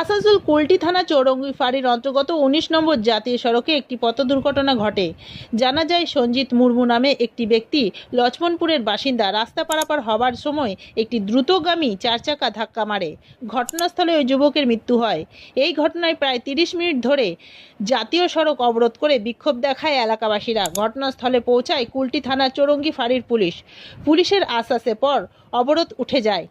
আসানসোল কুলটি থানা চৌরঙ্গি ফাঁড়ির অন্তর্গত উনিশ নম্বর জাতীয় সড়কে একটি পথ দুর্ঘটনা ঘটে। জানা যায়, সঞ্জিত মুর্মু নামে একটি ব্যক্তি লক্ষ্মণপুরের বাসিন্দা রাস্তা পারাপার হবার সময় একটি দ্রুতগামী চার চাকা ধাক্কা মারে। ঘটনাস্থলে ওই যুবকের মৃত্যু হয়। এই ঘটনায় প্রায় তিরিশ মিনিট ধরে জাতীয় সড়ক অবরোধ করে বিক্ষোভ দেখায় এলাকাবাসীরা। ঘটনাস্থলে পৌঁছায় কুলটি থানা চৌরঙ্গি ফাঁড়ির পুলিশ। পুলিশের আশ্বাসে পর অবরোধ উঠে যায়।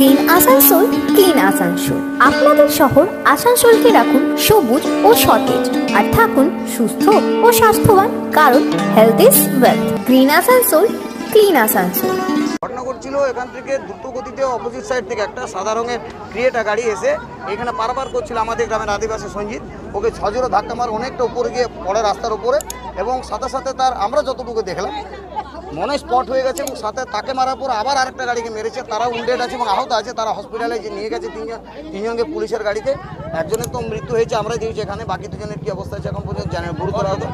Clean Asansol clean Asansol. আপনাদের শহর আসানসোলকে রাখুন সবুজ ও সতেজ। আর থাকুন সুস্থ ও স্বাস্থ্যবান, কারণ health is wealth green Asansol clean Asansol. ঘটনা ঘটছিল এখান থেকে দ্রুত গতিতে অপোজিট সাইড থেকে একটা সাদা রঙের ক্রিয়েটা গাড়ি এসে এখানে পারাপার করছিল আমাদের গ্রামের আদিবাসী সঞ্জিত। ওকে ছজোরে ধাক্কা মার অনেকটা উপরে গিয়ে পড়ে রাস্তার উপরে এবং সাথে সাথে তার আমরা যতটুকু দেখলাম, মনে স্পট হয়ে গেছে এবং সাথে তাকে মারার পর আবার আরেকটা গাড়িকে মেরেছে। তারা উন্ডেড আছে এবং আহত আছে, তারা হসপিটালে যে নিয়ে গেছে তিনজন, তিনজনকে পুলিশের গাড়িতে। একজনের তো মৃত্যু হয়েছে, আমরা দিয়েছি এখানে, বাকি দুজনের কি অবস্থা আছে এখন পর্যন্ত জানি গুরুতর আহত।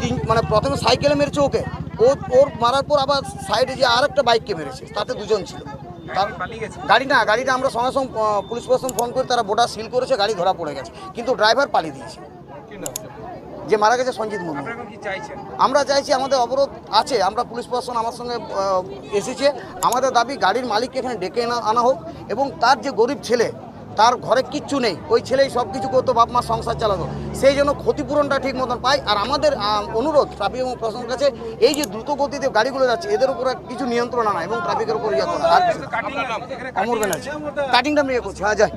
তিন মানে প্রথমে সাইকেলে মেরেছে ওকে। ও ওর মারার পর আবার সাইডে যে আর একটা বাইককে মেরেছে তাতে দুজন ছিল। গাড়ি না গাড়িটা আমরা সঙ্গে সঙ্গে পুলিশ প্রশাসন ফোন করে তারা বোর্ডার সিল করেছে গাড়ি ধরা পড়ে গেছে। কিন্তু ড্রাইভার পালিয়ে দিয়েছে। যে মারা গেছে সঞ্জিত মুর্মু। আমরা চাইছি আমাদের অবরোধ আছে আমরা পুলিশ প্রশাসন আমার সঙ্গে এসেছে। আমাদের দাবি গাড়ির মালিককে এখানে ডেকে আনা হোক এবং তার যে গরিব ছেলে তার ঘরে কিচ্ছু নেই। ওই ছেলেই সব কিছু করতো বাপ মা সংসার চালাতো। সেই জন্য ক্ষতিপূরণটা ঠিক মতন পায়। আর আমাদের অনুরোধ ট্রাফিক এবং প্রশাসনের কাছে এই যে দ্রুত গতিতে গাড়িগুলো যাচ্ছে এদের উপরে কিছু নিয়ন্ত্রণ আনা এবং ট্রাফিকের উপর ইয়ে করা। আর। অমর ব্যানার্জি। কাটিংটা আমি ইয়ে করছি। হ্যাঁ যাই।